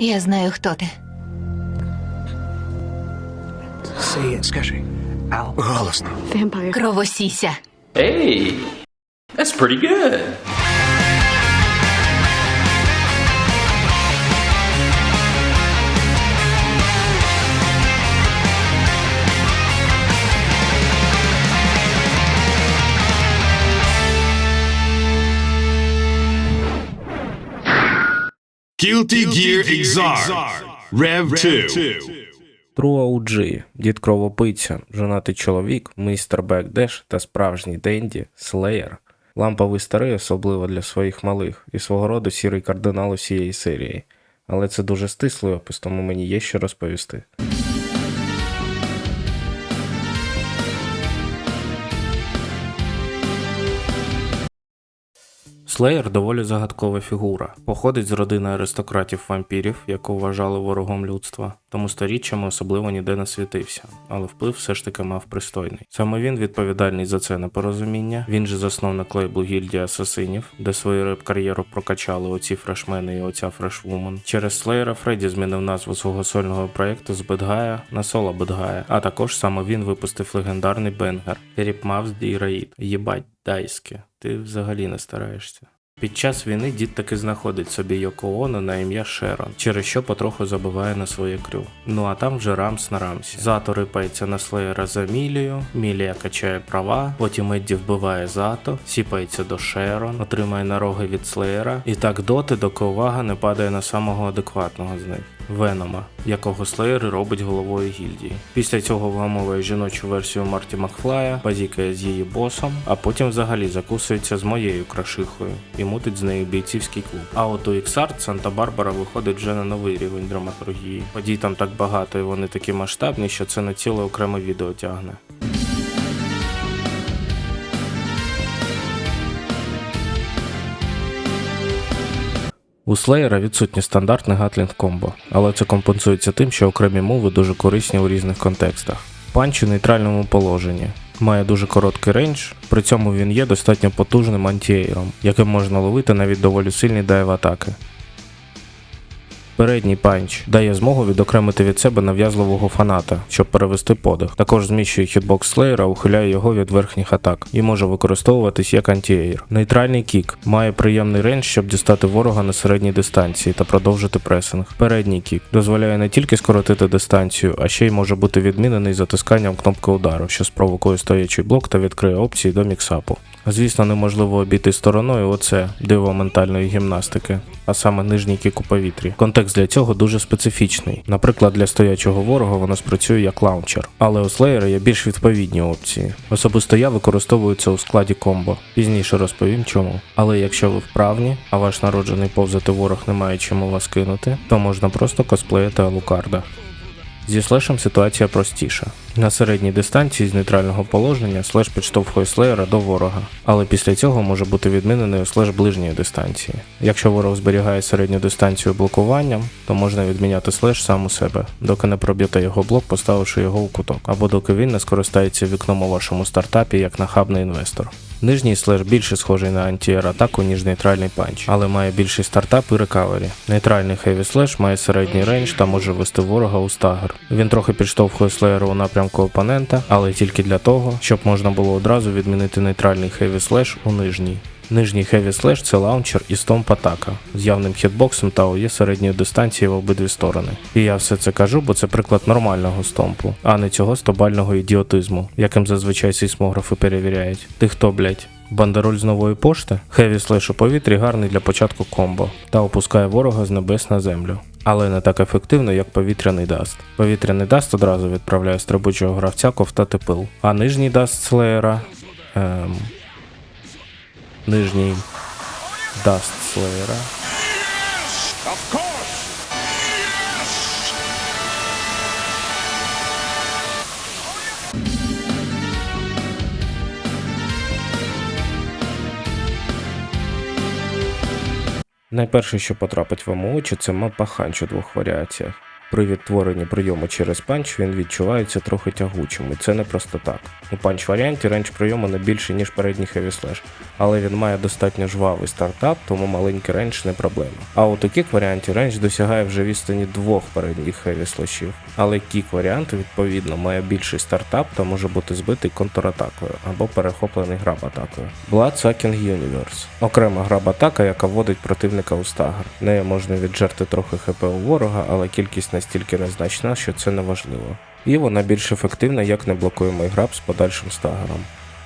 Я знаю, хто ти. Скажи. Голосно. Кровосіся. Hey, that's pretty good. Guilty Gear Xrd Rev 2. True OG, дід кровопиця, жонатий чоловік, містер Бекдеш та справжній Денді, Слеєр. Ламповий старий, особливо для своїх малих, і свого роду сірий кардинал усієї серії. Але це дуже стислий опис, тому мені є що розповісти. Слеєр доволі загадкова фігура. Походить з родини аристократів-вампірів, яку вважали ворогом людства, тому сторіччями особливо ніде не світився, але вплив все ж таки мав пристойний. Саме він відповідальний за це непорозуміння. Він же засновник лейблу гільдії асасинів, де свою реп-кар'єру прокачали оці фрешмени і оця фрешвумен. Через Слеєра Фредді змінив назву свого сольного проєкту з Бедгая на соло Бедгая, а також саме він випустив легендарний бенгер Ріп Мавс Ді Раїд. Єбать, дайське, ти взагалі не стараєшся. Під час війни дід таки знаходить собі Йоко Оно на ім'я Шерон, через що потроху забиває на своє крю. Ну а там вже Рамс на Рамсі. Зато рипається на Слеєра за Мілію, Мілія качає права, потім Едді вбиває Зато, сіпається до Шерон, отримає нароги від Слеєра, і так доти, доки увага не падає на самого адекватного з них. Венома, якого Слеєр робить головою гільдії. Після цього вламовує жіночу версію Марті Макфлая, базікає з її босом, а потім взагалі закусується з моєю крашихою і мутить з нею бійцівський клуб. А от у Іксарт Санта-Барбара виходить вже на новий рівень драматургії. Подій там так багато і вони такі масштабні, що це на ціле окреме відео тягне. У Слеєра відсутнє стандартний гатлінг комбо, але це компенсується тим, що окремі мови дуже корисні у різних контекстах. Панч у нейтральному положенні. Має дуже короткий рейндж, при цьому він є достатньо потужним антіейром, яким можна ловити навіть доволі сильні дайв атаки. Передній панч дає змогу відокремити від себе нав'язливого фаната, щоб перевести подих. Також зміщує хітбокс слеєра, ухиляє його від верхніх атак і може використовуватись як антіейр. Нейтральний кік має приємний рейндж, щоб дістати ворога на середній дистанції та продовжити пресинг. Передній кік дозволяє не тільки скоротити дистанцію, а ще й може бути відмінений затисканням кнопки удару, що спровокує стоячий блок та відкриє опції до міксапу. Звісно, неможливо обійти стороною оце диво ментальної гімнастики, а саме нижній кік у повітрі. Контекст для цього дуже специфічний. Наприклад, для стоячого ворога воно спрацює як лаунчер, але у Слеєра є більш відповідні опції. Особисто я використовую це у складі комбо. Пізніше розповім чому. Але якщо ви вправні, а ваш народжений повзати ворог не має чому вас кинути, то можна просто косплеїти Алукарда. Зі слешем ситуація простіша. На середній дистанції з нейтрального положення слеш підштовхує слеєра до ворога, але після цього може бути відмінений слеж ближньої дистанції. Якщо ворог зберігає середню дистанцію блокуванням, то можна відміняти слеш сам у себе, доки не проб'єте його блок, поставивши його у куток, або доки він не скористається вікном у вашому стартапі як нахабний інвестор. Нижній слеш більше схожий на антієр атаку, ніж нейтральний панч, але має більший стартап і рекавері. Нейтральний хеві слеш має середній рейндж та може вести ворога у стагер. Він трохи підштовхує слеєру у напрямку опонента, але тільки для того, щоб можна було одразу відмінити нейтральний хеві слеш у нижній. Нижній хеві слеш це лаунчер і стомп атака з явним хітбоксом та ОЄ середньої дистанції в обидві сторони. І я все це кажу, бо це приклад нормального стомпу, а не цього стобального ідіотизму, яким зазвичай сейсмографи перевіряють. Ти хто, блять? Бандероль з нової пошти? Хеві слеш у повітрі гарний для початку комбо та опускає ворога з небес на землю. Але не так ефективно, як повітряний даст. Повітряний даст одразу відправляє стрибучого гравця ковтати пил, а нижній даст слеєра. Ем, нижній даст слеєра. Найперше, що потрапить вам у очі, це мапа ханч двох варіаціях. При відтворенні прийому через панч він відчувається трохи тягучим, і це не просто так. У панч варіанті рейндж прийому не більше, ніж передній Slash, але він має достатньо жвавий стартап, тому маленький рейндж не проблема. А у кік варіанті рейндж досягає вже відстані двох передніх Slashів, але кік варіант відповідно має більший стартап та може бути збитий контратакою або перехоплений граб-атакою. Blood Sucking Universe окрема граб-атака, яка вводить противника у стагер. Нею можна віджерти трохи хп у ворога, але кількість настільки незначна, що це не важливо. І вона більш ефективна як неблокуємий граб з подальшим стагером.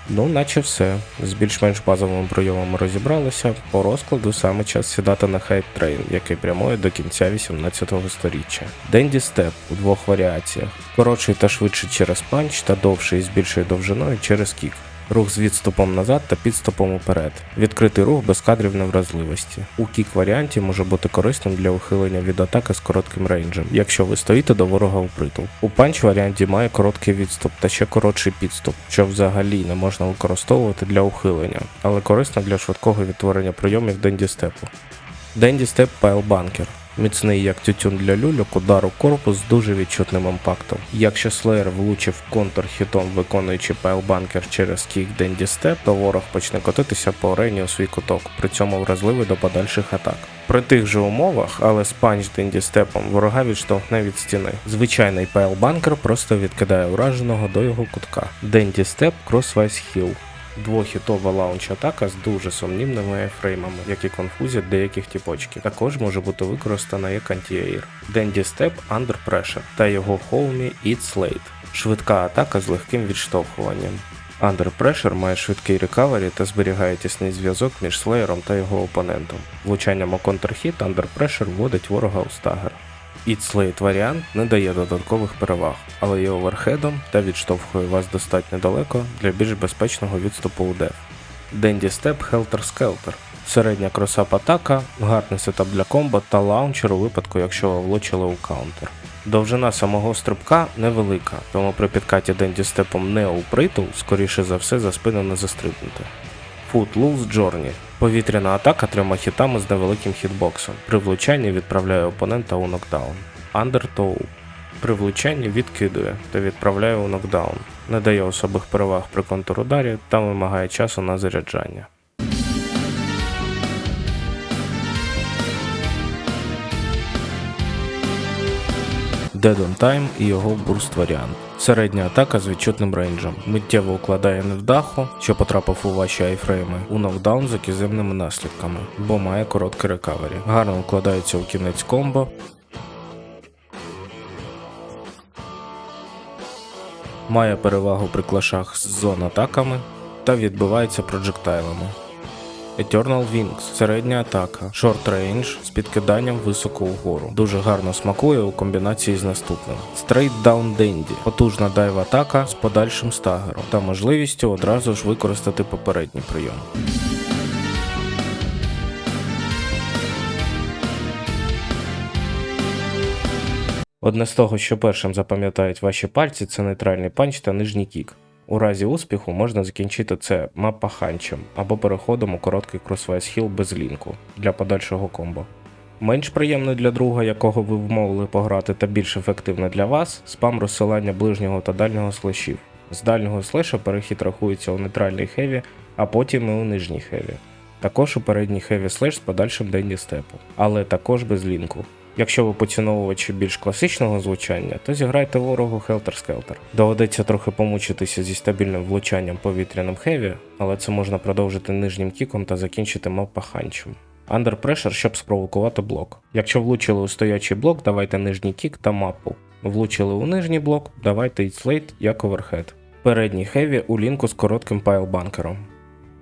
Ну, наче все. З більш-менш базовими прийомами розібралися. По розкладу саме час сідати на хайп трейн, який прямує до кінця 18-го століття. Денді степ у двох варіаціях: коротший та швидший через панч та довший з більшою довжиною через кік. Рух з відступом назад та підступом уперед. Відкритий рух без кадрів невразливості. У кік варіанті може бути корисним для ухилення від атаки з коротким рейнджем, якщо ви стоїте до ворога у притул. У панч варіанті має короткий відступ та ще коротший підступ, що взагалі не можна використовувати для ухилення, але корисно для швидкого відтворення прийомів Денді степу. Денді степ Пайл Банкер. Міцний як тютюн для люльок, удар у корпус з дуже відчутним імпактом. Якщо Слеєр влучив контр хітом, виконуючи пайлбанкер через кік Денді Степ, то ворог почне котитися по арені у свій куток, при цьому вразливий до подальших атак. При тих же умовах, але з панч Денді Степом ворога відштовхне від стіни. Звичайний пайлбанкер просто відкидає ураженого до його кутка. Денді Степ Crosswise Hill. Двохітова лаунч-атака з дуже сумнівними ефреймами, які конфузять деяких тіпочків. Також може бути використана як антіаїр. Денді Степ Under Pressure та його хоумі Eat Slate. Швидка атака з легким відштовхуванням. Under Pressure має швидкий рекавері та зберігає тісний зв'язок між слеєром та його опонентом. Влучанням у контрхіт Under Pressure вводить ворога у стагер. Slate варіант не дає додаткових переваг, але є оверхедом та відштовхує вас достатньо далеко для більш безпечного відступу у деф. Денді Степ Helter Skelter. Середня кросап атака, гарний сетап для комбо та лаунчер у випадку, якщо ви влучили у каунтер. Довжина самого стрибка невелика, тому при підкаті Денді Степом не у притул, скоріше за все за спину не застрибнути. Footloose Journey. Повітряна атака трьома хітами з невеликим хітбоксом. При влучанні відправляє опонента у нокдаун. Undertow. При влучанні відкидує та відправляє у нокдаун. Не дає особих переваг при контрударі та вимагає часу на заряджання. Dead on Time і його бурст варіант. Середня атака з відчутним рейнджем. Миттєво укладає невдаху, що потрапив у ваші айфрейми, у нокдаун з окіземними наслідками, бо має короткий рекавері. Гарно укладається у кінець комбо. Має перевагу при клашах з зон атаками та відбивається проджектайлами. Eternal Wings – середня атака, шорт рейндж з підкиданням високо вгору. Дуже гарно смакує у комбінації з наступним. Straight Down Dandy – потужна дайв атака з подальшим стагером та можливістю одразу ж використати попередній прийом. Одне з того, що першим запам'ятають ваші пальці, це нейтральний панч та нижній кік. У разі успіху можна закінчити це мапаханчем або переходом у короткий кросвайс хіл без лінку для подальшого комбо. Менш приємно для друга, якого ви вмовили пограти, та більш ефективно для вас спам розсилання ближнього та дальнього слешів. З дальнього слеша перехід рахується у нейтральний хеві, а потім і у нижній хеві. Також у передній хеві слеш з подальшим денді степу, але також без лінку. Якщо ви поціновувачі більш класичного звучання, то зіграйте ворогу Skelter. Доведеться трохи помучитися зі стабільним влучанням повітряним хеві, але це можна продовжити нижнім кіком та закінчити мапаханчем. Under Pressure, щоб спровокувати блок. Якщо влучили у стоячий блок, давайте нижній кік та мапу. Влучили у нижній блок, давайте Eat Slate як оверхед. Передній хеві у лінку з коротким пайлбанкером.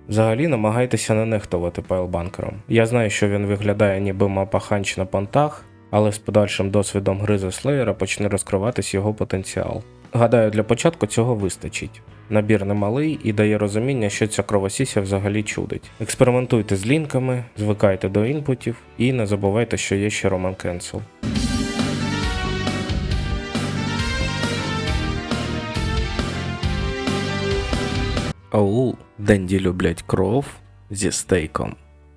Взагалі намагайтеся не нехтувати пайлбанкером. Я знаю, що він виглядає ніби мапа ханч на понтах, але з подальшим досвідом гри за слеєра почне розкриватись його потенціал. Гадаю, для початку цього вистачить. Набір немалий і дає розуміння, що ця кровосіся взагалі чудить. Експериментуйте з лінками, звикайте до інпутів і не забувайте, що є ще Roman Cancel. Оу, Денді люблять кров зі стейком.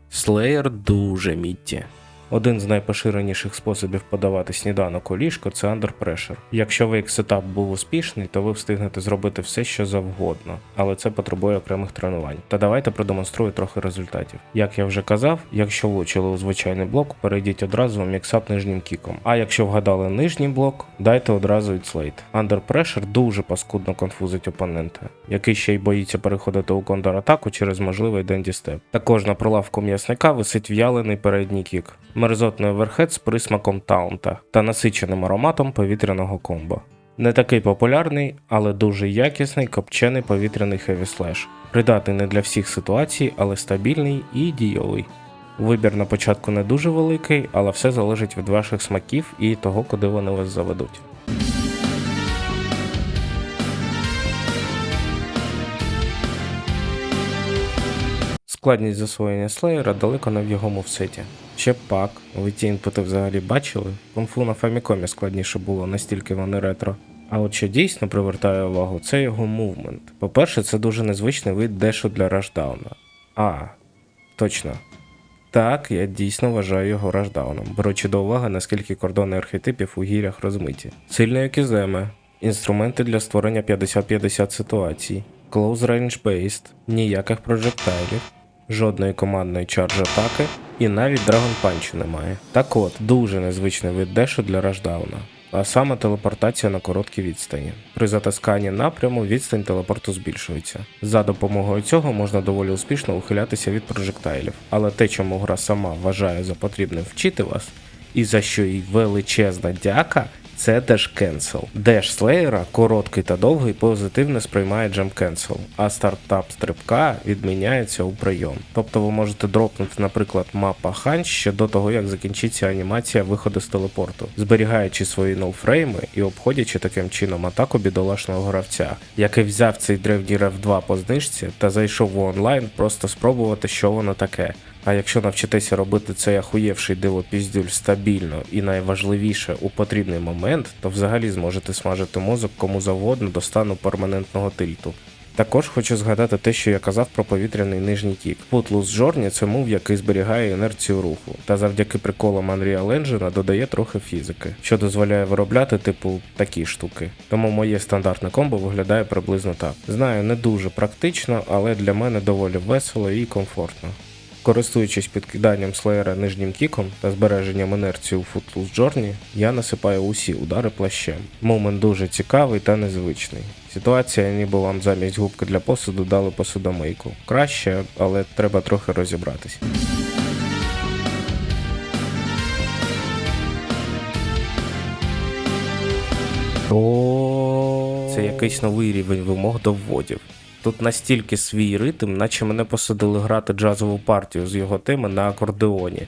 Слеєр дуже мітті. Один з найпоширеніших способів подавати сніданок у ліжко це Pressure. Якщо вейк сетап був успішний, то ви встигнете зробити все, що завгодно, але це потребує окремих тренувань. Та давайте продемонструю трохи результатів. Як я вже казав, якщо влучили у звичайний блок, перейдіть одразу в міксап нижнім кіком. А якщо вгадали нижній блок, дайте одразу від слейт. Pressure дуже паскудно конфузить опонента, який ще й боїться переходити у контратаку через можливий денді степ. Також на пролавку м'ясника висить в'ялений передній кік, мерзотний оверхед з присмаком таунта та насиченим ароматом повітряного комбо. Не такий популярний, але дуже якісний копчений повітряний хевіслеш. Придатний не для всіх ситуацій, але стабільний і дійовий. Вибір на початку не дуже великий, але все залежить від ваших смаків і того, куди вони вас заведуть. Складність засвоєння слеєра далеко не в його мовсеті. Ще пак, ви ті інпути взагалі бачили? Кунг-фу на Фамікомі складніше було, настільки вони ретро. А от що дійсно привертає увагу, це його мувмент. По-перше, це дуже незвичний вид дешу для рашдауна. А, точно. Так, я дійсно вважаю його рашдауном, беручи до уваги, наскільки кордони архетипів у гірях розмиті. Сильне кіземе, інструменти для створення 50-50 ситуацій, close range based, ніяких прожектайлів, жодної командної чардж атаки і навіть Punch немає. Так от, дуже незвичний вид дешу для рашдауна. А саме телепортація на короткі відстані. При затисканні напряму відстань телепорту збільшується. За допомогою цього можна доволі успішно ухилятися від прожектайлів. Але те, чому гра сама вважає за потрібним вчити вас, і за що їй величезна дяка, це Dash Cancel. Dash Slayer короткий та довгий позитивно сприймає Jump Cancel, а стартап стрибка відміняється у прийом. Тобто ви можете дропнути, наприклад, мапа Ханч ще до того, як закінчиться анімація виходу з телепорту, зберігаючи свої ноуфрейми і обходячи таким чином атаку бідолашного гравця, який взяв цей древній Рев 2 по знижці та зайшов в онлайн просто спробувати, що воно таке. А якщо навчитеся робити цей ахуєвший дивопіздюль стабільно і найважливіше у потрібний момент, то взагалі зможете смажити мозок кому завгодно до стану перманентного тильту. Також хочу згадати те, що я казав про повітряний нижній кік. Footloose Journey – це мув, який зберігає інерцію руху, та завдяки приколам Unreal Engine додає трохи фізики, що дозволяє виробляти типу такі штуки. Тому моє стандартне комбо виглядає приблизно так. Знаю, не дуже практично, але для мене доволі весело і комфортно. Користуючись підкиданням слеєра нижнім кіком та збереженням інерції у Footloose Journey, я насипаю усі удари плащем. Момент дуже цікавий та незвичний. Ситуація, ніби вам замість губки для посуду дали посудомийку. Краще, але треба трохи розібратись. Це якийсь новий рівень вимог до вводів. Тут настільки свій ритм, наче мене посадили грати джазову партію з його теми на акордеоні.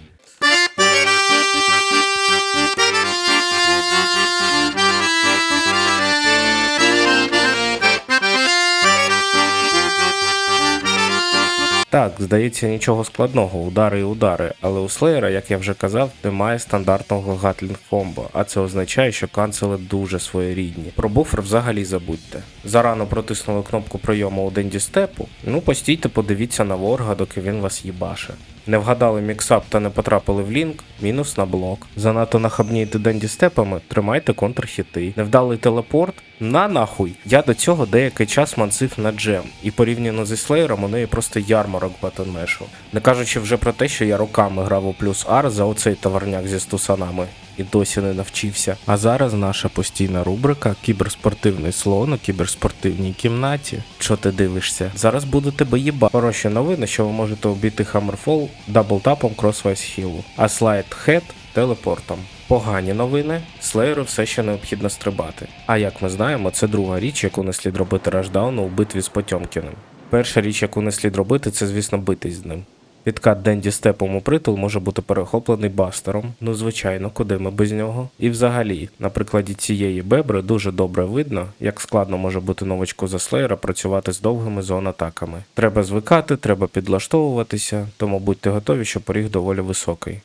Так, здається, нічого складного, удари і удари, але у Слеєра, як я вже казав, немає стандартного гатлінг комбо, а це означає, що канцели дуже своєрідні. Про буфер взагалі забудьте. Зарано протиснули кнопку прийому у Денді Степу, ну постійте, подивіться на ворога, доки він вас їбаше. Не вгадали міксап та не потрапили в лінк, мінус на блок. Занадто нахабнієте денді степами, тримайте контрхіти. Невдалий телепорт? На нахуй. Я до цього деякий час мансив на джем, і порівняно зі слеєром у неї просто ярмарок батонмешу. Не кажучи вже про те, що я роками грав у плюс Ар за оцей товарняк зі стусанами. І досі не навчився. А зараз наша постійна рубрика Кіберспортивний слон у кіберспортивній кімнаті. Що ти дивишся? Зараз буду тебе їба. Хороші новини, що ви можете обійти Hammerfall даблтапом Crosswise Хілу, а слайд Head телепортом. Погані новини, слеєру все ще необхідно стрибати. А як ми знаємо, це друга річ, яку не слід робити Рашдауну у битві з Потьомкіним. Перша річ, яку не слід робити, це, звісно, битись з ним. Підкат Денді степом у притул може бути перехоплений бастером, ну звичайно, куди ми без нього. І взагалі, на прикладі цієї бебри дуже добре видно, як складно може бути новачку за слеєра працювати з довгими зон-атаками. Треба звикати, треба підлаштовуватися, тому будьте готові, що поріг доволі високий.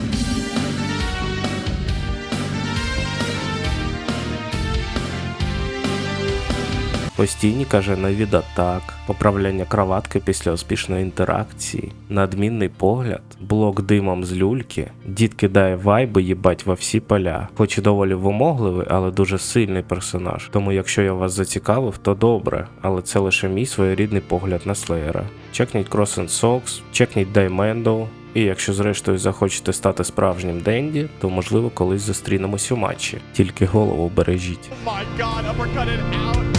Постійні кажани від атак, поправляння кроватки після успішної інтеракції, надмінний погляд, блок димом з люльки, дід кидає вайби їбать во всі поля. Хоч і доволі вимогливий, але дуже сильний персонаж. Тому якщо я вас зацікавив, то добре, але це лише мій своєрідний погляд на Слеєра. Чекніть Cross and Socks, чекніть Даймендо, і якщо зрештою захочете стати справжнім Денді, то можливо колись зустрінемось у матчі. Тільки голову бережіть. my